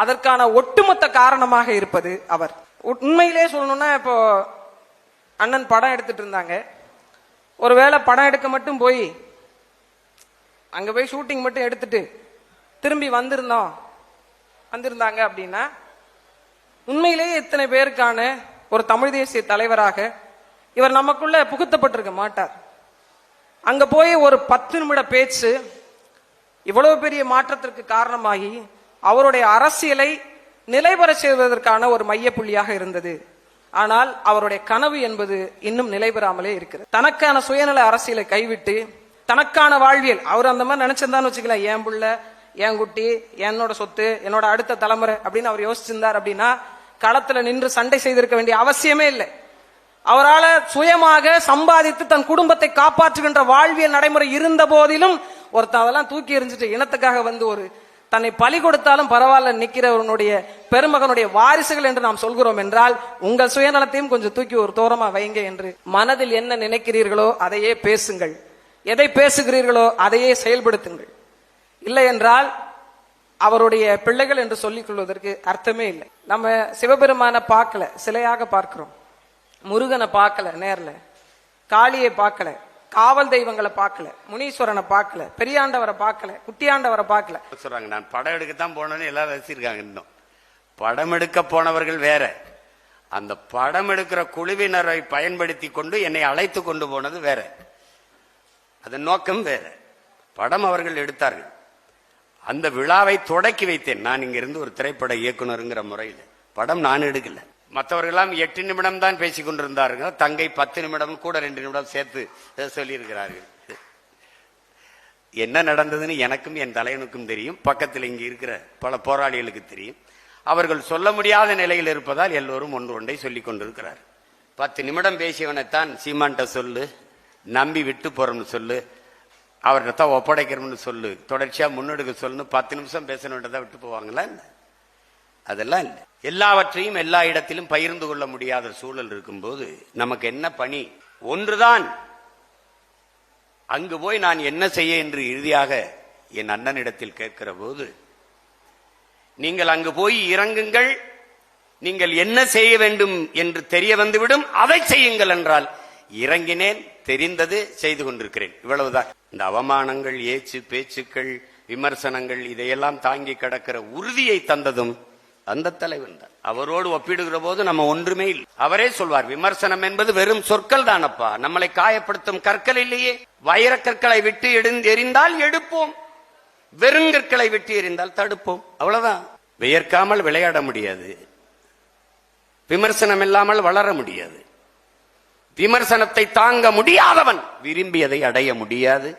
அதற்கான ஒட்டுமொத்த காரணமாக இருப்பது அவர். உண்மையிலே சொல்லணும்னா இப்போ அண்ணன் படம் எடுத்துட்டு இருந்தாங்க. ஒருவேளை படம் எடுக்க மட்டும் போய் அங்க போய் ஷூட்டிங் மட்டும் எடுத்துட்டு திரும்பி வந்திருந்தோம் வந்திருந்தாங்க அப்படின்னா உண்மையிலேயே இத்தனை பேருக்கான ஒரு தமிழ் தேசிய தலைவராக இவர் நமக்குள்ள புகுத்தப்பட்டிருக்க மாட்டார். அங்க போய் ஒரு பத்து நிமிட பேச்சு இவ்வளவு பெரிய மாற்றத்திற்கு காரணமாகி அவருடைய அரசியலை நிலைபெற செய்வதற்கான ஒரு மையப்புள்ளியாக இருந்தது. ஆனால் அவருடைய கனவு என்பது இன்னும் நிலைபெறாமலே இருக்கிறது. தனக்கான சுயநல அரசியலை கைவிட்டு தனக்கான வாழ்வியல் அவர் அந்த மாதிரி நினைச்சிருந்தான்னு வச்சுக்கலாம் என் புள்ள என் குட்டி என்னோட சொத்து என்னோட அடுத்த தலைமுறை அப்படின்னு அவர் யோசிச்சிருந்தார் அப்படின்னா களத்துல நின்று சண்டை செய்திருக்க வேண்டிய அவசியமே இல்லை. அவரால் சுயமாக சம்பாதித்து தன் குடும்பத்தை காப்பாற்றுகின்ற வாழ்வியல் நடைமுறை இருந்த போதிலும் ஒருத்தன் அதெல்லாம் தூக்கி எறிஞ்சிட்டு இனத்துக்காக வந்து ஒரு தன்னை பலி கொடுத்தாலும் பரவாயில்ல நிற்கிறவனுடைய பெருமகனுடைய வாரிசுகள் என்று நாம் சொல்கிறோம் என்றால் உங்கள் சுயநலத்தையும் கொஞ்சம் தூக்கி ஒரு தோரமா வைங்க என்று மனதில் என்ன நினைக்கிறீர்களோ அதையே பேசுங்கள். எதை பேசுகிறீர்களோ அதையே செயல்படுத்துங்கள். இல்லை என்றால் அவருடைய பிள்ளைகள் என்று சொல்லிக் கொள்வதற்கு அர்த்தமே இல்லை. நம்ம சிவபெருமான பார்க்கல சிலையாக பார்க்கிறோம். முருகனை பார்க்கல நேரில். காளியை பார்க்கல. காவல் தெய்வங்களை பார்க்கல முனீஸ்வரனை பார்க்கல பெரியாண்டவரை பார்க்கல குட்டியாண்டவரை பார்க்கல. சொல்றாங்க நான் படம் எடுக்கத்தான் போனேன்னு எல்லாரும் ரசிச்சிருக்காங்க இன்னும். படம் எடுக்க போனவர்கள் வேற. அந்த படம் எடுக்கிற குழுவினரை பயன்படுத்தி கொண்டு என்னை அழைத்து கொண்டு போனது வேற. அதன் நோக்கம் வேற. படம் அவர்கள் எடுத்தார்கள். அந்த விழாவை தொடக்கி வைத்தேன். நான் இங்கிருந்து ஒரு திரைப்பட இயக்குனருங்கிற முறையில். படம் நான் எடுக்கல. மற்றவர்களெல்லாம் எட்டு நிமிடம் தான் பேசி கொண்டிருந்தார்கள். தங்கை பத்து நிமிடம் கூட ரெண்டு நிமிடம் சேர்த்து சொல்லியிருக்கிறார்கள். என்ன நடந்ததுன்னு எனக்கும் என் தலைவனுக்கும் தெரியும். பக்கத்தில் இங்கே இருக்கிற பல போராளிகளுக்கு தெரியும். அவர்கள் சொல்ல முடியாத நிலையில் இருப்பதால் எல்லோரும் ஒன்று ஒன்றை சொல்லி கொண்டிருக்கிறார். பத்து நிமிடம் பேசியவனைத்தான் சீமான்ட்ட சொல்லு நம்பி விட்டு போறோம்னு சொல்லு அவர்கிட்ட தான் ஒப்படைக்கிறோம்னு சொல்லு தொடர்ச்சியாக முன்னெடுக்க சொல்லுன்னு பத்து நிமிஷம் பேசணுன்றதை விட்டு போவாங்களா என்ன? அதெல்லாம் இல்லை. எல்லாவற்றையும் எல்லா இடத்திலும் பகிர்ந்து கொள்ள முடியாத சூழல் இருக்கும்போது நமக்கு என்ன பணி? ஒன்றுதான். அங்கு போய் நான் என்ன செய்ய என்று இறுதியாக என் அண்ணனிடத்தில் கேட்கிற போது நீங்கள் அங்கு போய் இறங்குங்கள் நீங்கள் என்ன செய்ய வேண்டும் என்று தெரிய வந்துவிடும் அதை செய்யுங்கள் என்றால் இறங்கினேன் தெரிந்தது செய்து கொண்டிருக்கிறேன். இவ்வளவுதான். இந்த அவமானங்கள் ஏச்சு பேச்சுக்கள் விமர்சனங்கள் இதையெல்லாம் தாங்கி கிடக்கிற உறுதியை தந்ததும் அந்த தலைவன் தான். அவரோடு ஒப்பிடுகிற போது நம்ம ஒன்றுமே இல்லை. அவரே சொல்வார் விமர்சனம் என்பது வெறும் சொற்கள் தானப்பா. நம்மளை காயப்படுத்தும் கற்கள் இல்லையே. வைரக்கற்களை விட்டு எடுந்து எறிந்தால் எடுப்போம். வெறுங்கற்களை விட்டு எறிந்தால் தடுப்போம். அவ்வளவுதான். வியர்க்காமல் விளையாட முடியாது. விமர்சனம் இல்லாமல் வளர முடியாது. விமர்சனத்தை தாங்க முடியாதவன் விரும்பியதை அடைய முடியாது.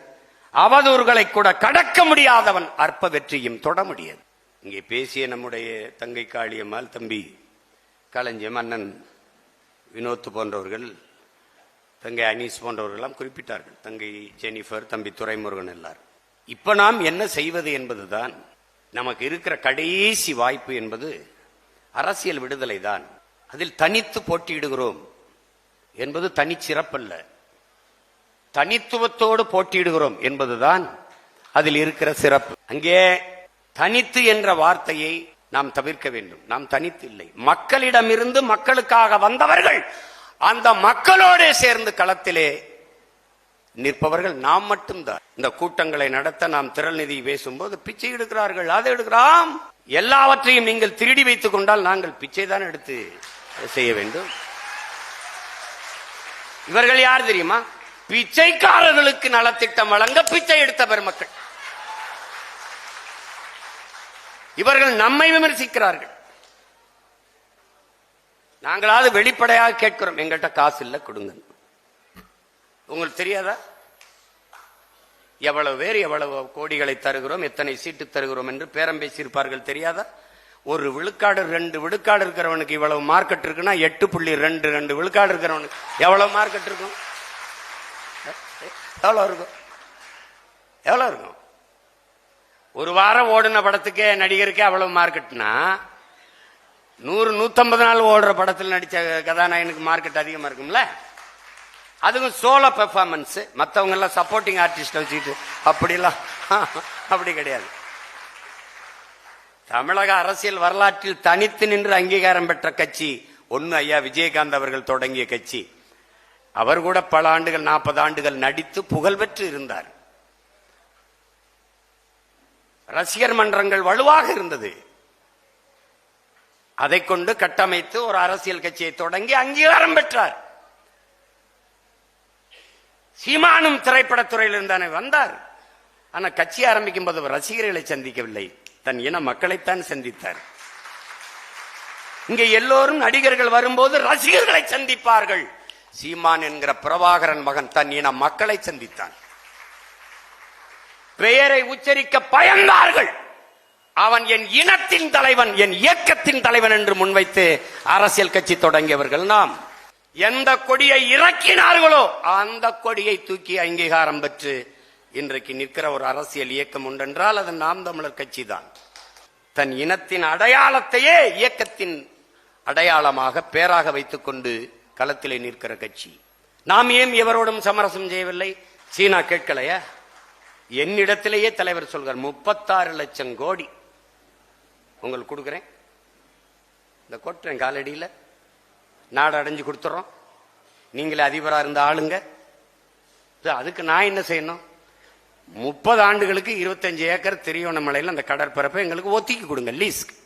அவதூறுகளை கூட கடக்க முடியாதவன் அற்ப வெற்றியும் தொட முடியாது. இங்கே பேசிய நம்முடைய தங்கை காளியம்மாள் தம்பி களஞ்சியம் அண்ணன் வினோத் போன்றவர்கள் தங்கை அனீஸ் போன்றவர்கள்லாம் குறிப்பிட்டார்கள். தங்கை ஜெனிஃபர் தம்பி துரைமுருகன் எல்லார் இப்போ நாம் என்ன செய்வது என்பதுதான் நமக்கு இருக்கிற கடைசி வாய்ப்பு என்பது அரசியல் விடுதலை தான். அதில் தனித்து போட்டியிடுகிறோம் என்பது தனிச்சிறப்பல்ல தனித்துவத்தோடு போட்டியிடுகிறோம் என்பதுதான் அதில் இருக்கிற சிறப்பு. அங்கே தனித்து என்ற வார்த்தையை நாம் தவிர்க்க வேண்டும். நாம் தனித்து இல்லை. மக்களிடமிருந்து மக்களுக்காக வந்தவர்கள் அந்த மக்களோடு சேர்ந்து களத்திலே நிற்பவர்கள் நாம் மட்டும்தான். இந்த கூட்டங்களை நடத்த நாம் திரள் நிதி பேசும்போது பிச்சை எடுக்கிறார்கள் அதை எடுக்கிறோம். எல்லாவற்றையும் நீங்கள் திருடி வைத்துக் கொண்டால் நாங்கள் பிச்சை தான் எடுத்து செய்ய வேண்டும். இவர்கள் யார் தெரியுமா? பிச்சைக்காரர்களுக்கு நலத்திட்டம் வழங்க பிச்சை எடுத்த பெருமக்கள். இவர்கள் நம்மை விமர்சிக்கிறார்கள். நாங்களாவது வெளிப்படையாக கேட்கிறோம் எங்கள்கிட்ட காசு இல்லை கொடுங்க. உங்களுக்கு தெரியாதா? எவ்வளவு பேர் எவ்வளவு கோடிகளை தருகிறோம் எத்தனை சீட்டு தருகிறோம் என்று பேரம் பேசியிருப்பார்கள் தெரியாதா? ஒரு விழுக்காடு ரெண்டு விழுக்காடு இருக்கிறவனுக்கு இவ்வளவு மார்க்கெட் இருக்குன்னா எட்டு புள்ளி ரெண்டு ரெண்டு விழுக்காடு இருக்கிறவனுக்கு எவ்வளவு மார்க்கெட் இருக்கும்? எவ்வளவு இருக்கும்? எவ்வளவு இருக்கும்? ஒரு வாரம் ஓடின படத்துக்கே நடிகருக்கே அவ்வளவு மார்க்கெட்னா நூறு நூத்தம்பது நாள் ஓடுற படத்தில் நடிச்ச கதாநாயகனுக்கு மார்க்கெட் அதிகமா இருக்கும்ல? அதுவும் சோலோ பெர்ஃபார்மன்ஸ் மற்றவங்க எல்லாம் சப்போர்ட்டிங் ஆர்டிஸ்ட் வச்சுக்கிட்டு அப்படிலாம் அப்படி கிடையாது. தமிழக அரசியல் வரலாற்றில் தனித்து நின்று அங்கீகாரம் பெற்ற கட்சி ஒன்னு ஐயா விஜயகாந்த் அவர்கள் தொடங்கிய கட்சி. அவர் கூட பல ஆண்டுகள் நாற்பது ஆண்டுகள் நடித்து புகழ் பெற்று இருந்தார். ரசிகர் மன்றங்கள் வலுவாக இருந்தது. அதை கொண்டு கட்டமைத்து ஒரு அரசியல் கட்சியை தொடங்கி அங்கீகாரம் பெற்றார். சீமானும் திரைப்படத்துறையில் இருந்தானே வந்தார். ஆனா கட்சி ஆரம்பிக்கும் போது ரசிகர்களை சந்திக்கவில்லை. தன் இன மக்களைத்தான் சந்தித்தார். இங்கே எல்லோரும் நடிகர்கள் வரும்போது ரசிகர்களை சந்திப்பார்கள். சீமான் என்கிற பிரபாகரன் மகன் தன் இன மக்களை சந்தித்தான். பெயரை உச்சரிக்க பயந்தார்கள். அவன் என் இனத்தின் தலைவன் என் இயக்கத்தின் தலைவன் என்று முன்வைத்து அரசியல் கட்சி தொடங்கியவர்கள் நாம். எந்த கொடியை இறக்கினார்களோ அந்த கொடியை தூக்கி அங்கீகாரம் பெற்று இன்றைக்கு நிற்கிற ஒரு அரசியல் இயக்கம் உண்டென்றால் அது நாம் தமிழர் கட்சி தான். தன் இனத்தின் அடையாளத்தையே இயக்கத்தின் அடையாளமாக பேராக வைத்துக் கொண்டு களத்திலே நிற்கிற கட்சி. நாம் ஏன் எவரோடும் சமரசம் செய்யவில்லை? சீனா கேட்கலையா? என்னிடத்திலேயே தலைவர் சொல்கிறார் முப்பத்தாறு லட்சம் கோடி உங்களுக்கு கொடுக்குறேன். இந்த கொட்டுறேன் காலடியில் நாடு அடைஞ்சு கொடுத்துறோம். நீங்களே அதிபராக இருந்த ஆளுங்க. அதுக்கு நான் என்ன செய்யணும்? முப்பது ஆண்டுகளுக்கு இருபத்தஞ்சு ஏக்கர் திரியோணமலையில் அந்த கடற்பரப்பை எங்களுக்கு ஒத்திக்கி கொடுங்க லீஸ்க்கு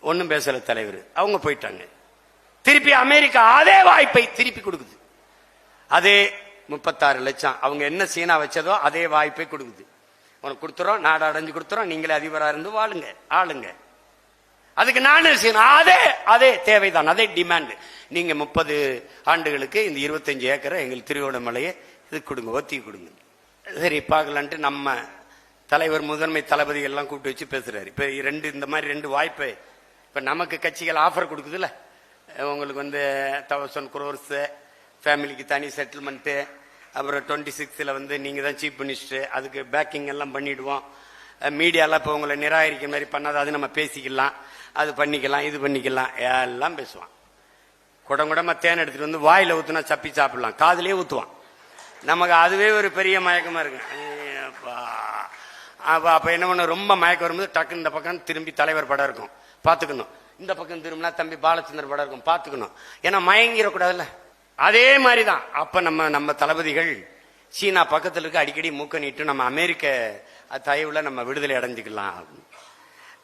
ஒன்றும் பேசல தலைவர். அவங்க போயிட்டாங்க. திருப்பி அமெரிக்கா அதே வாய்ப்பை திருப்பி கொடுக்குது. அதே முப்பத்தாறு லட்சம். அவங்க என்ன சீனா வச்சதோ அதே வாய்ப்பை கொடுக்குது. உனக்கு கொடுத்துறோம் நாடு அடைஞ்சு கொடுத்துறோம் நீங்களே அதிபராக இருந்து வாழுங்க ஆளுங்க. அதுக்கு நானும் சீனா அதே அதே தேவைதான் அதே டிமாண்ட் நீங்க முப்பது ஆண்டுகளுக்கு இந்த இருபத்தஞ்சு ஏக்கரை எங்களுக்கு திருவோணமலையை இது கொடுங்க ஒத்தி கொடுங்க. சரி பார்க்கலான்ட்டு நம்ம தலைவர் முதன்மை தளபதி எல்லாம் கூப்பிட்டு வச்சு பேசுறாரு. இப்ப ரெண்டு இந்த மாதிரி ரெண்டு வாய்ப்பு இப்ப நமக்கு கட்சிகள் ஆஃபர் கொடுக்குதுல்ல. உங்களுக்கு வந்து தௌசண்ட் குரோர்ஸ் ஃபேமிலிக்கு தனி செட்டில்மெண்ட்டு அப்புறம் டுவெண்ட்டி சிக்ஸில் வந்து நீங்கள் தான் சீஃப் மினிஸ்டர் அதுக்கு பேக்கிங் எல்லாம் பண்ணிவிடுவோம் மீடியாலாம் இப்போ உங்களை நிராகரிக்கிற மாதிரி பண்ணாத அது நம்ம பேசிக்கலாம். அது பண்ணிக்கலாம் இது பண்ணிக்கலாம். எல்லாம் பேசுவான். குடம் குடமாக தேன் எடுத்துகிட்டு வந்து வாயில் ஊற்றுனா சப்பி சாப்பிடலாம். காதுலேயே ஊற்றுவான் நமக்கு அதுவே ஒரு பெரிய மயக்கமாக இருக்கு. அப்போ அப்போ என்ன பண்ண ரொம்ப மயக்கம் வரும்போது டக்குன்னு இந்த பக்கம் திரும்பி தலைவர் படம் இருக்கும். பார்த்துக்கணும். இந்த பக்கம் திரும்பினா தம்பி பாலச்சந்தர் படம் இருக்கும். பார்த்துக்கணும். ஏன்னா மயங்கிடக்கூடாதுல்ல. அதே மாதிரிதான். அப்ப நம்ம நம்ம தளபதிகள் சீனா பக்கத்துல இருக்க அடிக்கடி மூக்க நீட்டு நம்ம அமெரிக்க தயவுல நம்ம விடுதலை அடைஞ்சுக்கலாம்.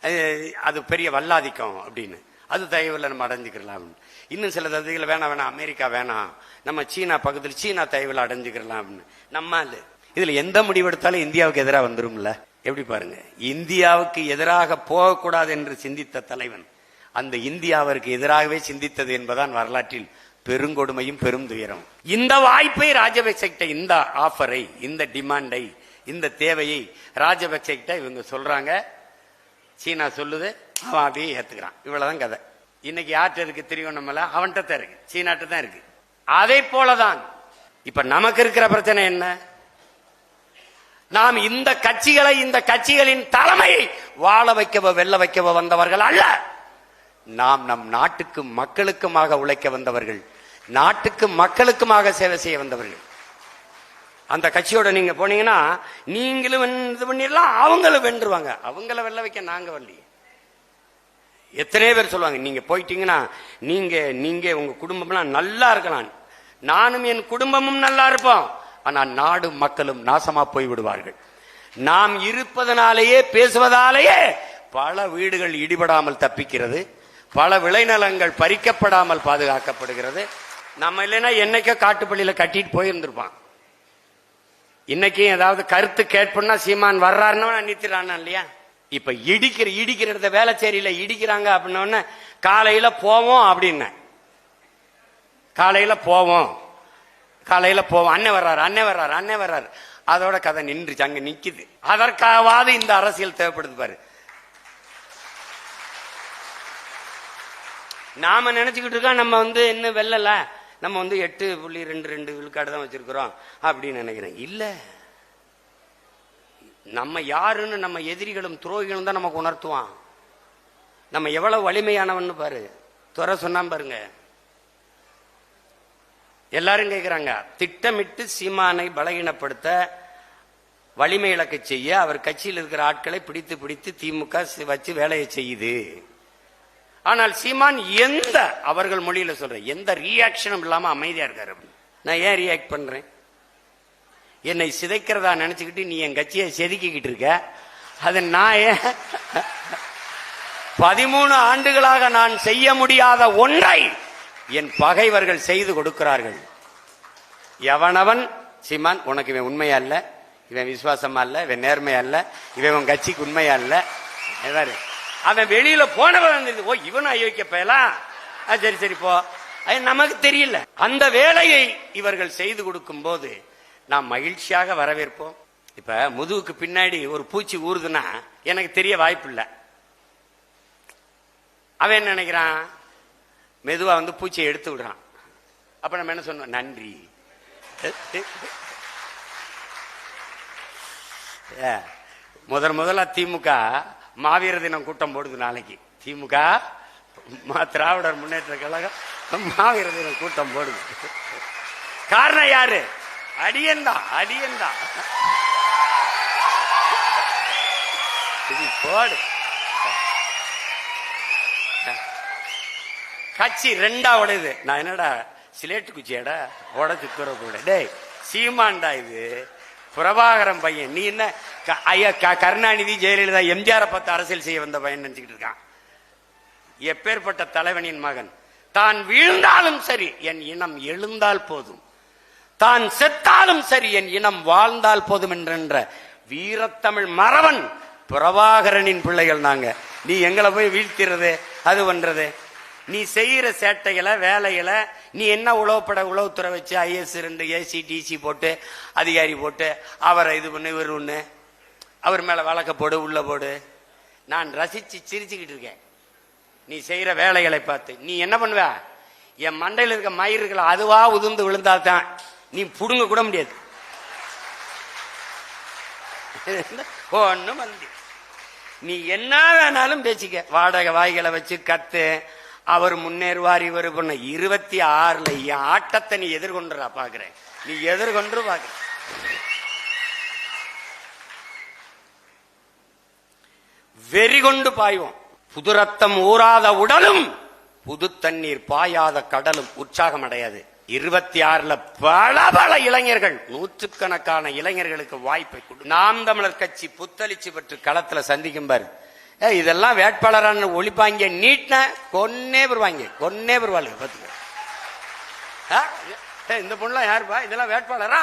அது அது பெரிய வல்லாதிக்கம் அப்படின்னு. அது தயவுல நம்ம அடைஞ்சிக்கலாம். இன்னும் சில தகுதிகள் வேணாம் வேணாம் அமெரிக்கா வேணாம். நம்ம சீனா பக்கத்தில் சீனா தயவுல அடைஞ்சிக்கலாம். அப்படின்னு நம்ம இதில் இதுல எந்த முடிவெடுத்தாலும் இந்தியாவுக்கு எதிராக வந்துரும்ல. எப்படி பாருங்க. இந்தியாவுக்கு எதிராக போகக்கூடாது என்று சிந்தித்த தலைவன் அந்த இந்தியாவிற்கு எதிராகவே சிந்தித்தது என்பதான் வரலாற்றில் பெருங்கொடுமையும் பெரும் துயரம். இந்த வாய்ப்பை ராஜபக்சே கிட்ட இந்த ஆஃபரை இந்த டிமாண்டை இந்த தேவையை ராஜபக்சே கிட்ட இவங்க சொல்றாங்க. சீனா சொல்லுது அவன் அப்படியே ஏத்துக்கிறான். இவ்வளவுதான் கதை. இன்னைக்கு யார்கிட்ட இருக்கு திருவண்ணாமலை அவன்கிட்ட தான் இருக்கு. சீனாட்ட தான் இருக்கு. அதே போலதான். இப்ப நமக்கு இருக்கிற பிரச்சனை என்ன? நாம் இந்த கட்சிகளை இந்த கட்சிகளின் தலைமையை வாழ வைக்கவோ வெல்ல வைக்கவோ வந்தவர்கள் அல்ல. நாம் நம் நாட்டுக்கும் மக்களுக்குமாக உழைக்க வந்தவர்கள் நாட்டுக்கும் மக்களுக்குமாக சேவை செய்ய வந்தவர்கள். அந்த கட்சியோட நீங்க போனீங்கன்னா நீங்களும் இது பண்ணிடலாம் அவங்களும் வென்றுவாங்க. அவங்கள வெல்ல வைக்க நாங்க வரலையே. எத்தனை பேர் சொல்லுவாங்க நீங்க போயிட்டீங்கன்னா நீங்க நீங்க உங்க குடும்பம்லாம் நல்லா இருக்கலாம். நானும் என் குடும்பமும் நல்லா இருப்போம். ஆனால் நாடு மக்களும் நாசமா போய் விடுவார்கள். நாம் இருப்பதனாலேயே பேசுவதாலேயே பல வீடுகள் இடிபடாமல் தப்பிக்கிறது. பல விளைநிலங்கள் பறிக்கப்படாமல் பாதுகாக்கப்படுகிறது. நம்ம இல்லைன்னா என்னைக்கோ காட்டுப்பள்ளியில கட்டிட்டு போயிருந்திருப்பான். இன்னைக்கு ஏதாவது கருத்து கேட்போம்னா சீமான் வர்றாருன்னா நிறுத்திடுறானா இல்லையா? இப்ப இடிக்கிற இடிக்கிற இடத்த வேலைச்சேரியில இடிக்கிறாங்க அப்படின்னோடனே காலையில போவோம் அப்படின்னு. காலையில போவோம். காலையில போவோம். அண்ணன் வர்றாரு அண்ணன் வர்றாரு அண்ணன் வர்றாரு. அதோட கதை நின்றுச்சு அங்க நிக்குது. அதற்காவது இந்த அரசியல் தேவைப்படுது பாரு. நாம நினைச்சுக்கிட்டு இருக்கோம் நம்ம வந்து இன்னும் வெல்லல. நம்ம வந்து எட்டு புள்ளி ரெண்டு ரெண்டு விழுக்காடு தான் வச்சிருக்கிறோம் அப்படின்னு நினைக்கிறேன். இல்ல. நம்ம யாருன்னு நம்ம எதிரிகளும் துரோகிகளும் தான் நமக்கு உணர்த்துவான். நம்ம எவ்வளவு வலிமையானவன்னு பாரு. துறை சொன்னா பாருங்க. எல்லாரும் கேட்கிறாங்க திட்டமிட்டு சீமானை பலகீனப்படுத்த வலிமை இழக்க செய்ய அவர் கட்சியில் இருக்கிற ஆட்களை பிடித்து பிடித்து திமுக வச்சு வேலையை செய்யுது. ஆனால் சீமான் எந்த அவர்கள் மொழியில சொல்றேன் எந்த ரியாக்ஷனும் இல்லாம அமைதியா இருக்காரு நான் ஏன் ரியாக்ட் பண்றேன்? என்னை சிதைக்கிறதா நினைச்சுக்கிட்டு நீ என் கட்சியை செதுக்கிக்கிட்டு இருக்க. அது நான் ஏன் பதிமூணு ஆண்டுகளாக நான் செய்ய முடியாத ஒன்றை என் பகைவர்கள் செய்து கொடுக்கிறார்கள். எவனவன் சீமான் உனக்கு இவன் உண்மையா இல்ல இவன் விசுவாசமா இல்ல இவன் நேர்மையா இல்ல இவன் உன் கட்சிக்கு உண்மையா இல்ல. அவன் வெளியில போனவன் இருந்தது. ஓ இவன் அயோக்கிய பயலாம் ஆ, சரி சரி போ. அது நமக்கு தெரியல. அந்த வேலையை இவர்கள் செய்து கொடுக்கும் போது நாம் மகிழ்ச்சியாக வரவேற்போம். இப்ப முதுகுக்கு பின்னாடி ஒரு பூச்சி ஊறுதுன்னா எனக்கு தெரிய வாய்ப்பு இல்லை அவன் என்ன நினைக்கிறான்? மெதுவா வந்து பூச்சியை எடுத்து விடுறான். அப்ப நம்ம என்ன சொன்னோம்? நன்றி. ஏ, முதல் முதல்ல திமுக மாவீர தினம் கூட்டம் போடுது நாளைக்கு. திமுக மா- திராவிடர் முன்னேற்ற கழகம் மாவீர தினம் கூட்டம் போடுது. காரணம் யாரு? அடியன்தான் அடியன்தான் இது போடு. கட்சி ரெண்டா உடையுது. நான் என்னடா சிலேட்டு குச்சியாடா? உடச்சு தூர கூட டேய் சீமான்டா இது. பிரபாகரன் பையன். நீ என்ன? க- ஐயா க- கருணாநிதி ஜெயலலிதா எம்ஜிஆரை பார்த்து அரசியல் செய்ய வந்த பையன் நினைச்சுக்கிட்டு இருக்கான். எப்பேற்பட்ட தலைவனின் மகன். தான் வீழ்ந்தாலும் சரி என் இனம் எழுந்தால் போதும். தான் செத்தாலும் சரி என் இனம் வாழ்ந்தால் போதும் என்ற வீரத்தமிழ் மறவன் பிரபாகரனின் பிள்ளைகள் நாங்க. நீ எங்களை போய் வீழ்த்திறது அது பண்றது? நீ செய்யற சேட்டைகளை வேலைகளை நீ என்ன உளவுப்பட உளவுத்துறை வச்சு ஐஎஸ் ரெண்டு ஏசி டிசி போட்டு அதிகாரி போட்டு அவரை இது பண்ணு இவர் ஒண்ணு. அவர் மேல வழக்க போடு உள்ள போடு. நான் ரசிச்சு சிரிச்சுக்கிட்டு இருக்கேன். நீ செய்யற வேலைகளை பார்த்து. நீ என்ன பண்ணுவ? என் மண்டையில் இருக்க மயிர்கள் அதுவா உதிர்ந்து விழுந்தால்தான் நீ புடுங்க கூட முடியாது. ஒன்றும் வந்து நீ என்ன வேணாலும் பேசிக்க. வாடகை வாய்களை வச்சு கத்து அவர் முன்னேறுவார் இவர் பண்ண. இருபத்தி ஆறுல என் ஆட்டத்தை நீ எதிர்கொண்டுறா பாக்குறேன். நீ எதிர்கொண்டு பாக்குற வெறி கொண்டு பாய்வோம். புது ரத்தம் ஊறாத உடலும் புது தண்ணீர் பாயாத கடலும் உற்சாகம் அடையாது. இருபத்தி ஆறுல பல பல இளைஞர்கள் நூற்றுக்கணக்கான இளைஞர்களுக்கு வாய்ப்பை கொடு. நாம் தமிழர் கட்சி புத்தளிச்சு பெற்று களத்துல சந்திக்கும் பாரு. ஏ இதெல்லாம் வேட்பாளரான ஒழிப்பாங்க நீட்ன கொன்னே வருவாங்க கொன்னே பெறுவாங்க பாத்துக்க ஆ? ஏ, இந்த பொண்ணுலாம் யாருப்பா இதெல்லாம் வேட்பாளரா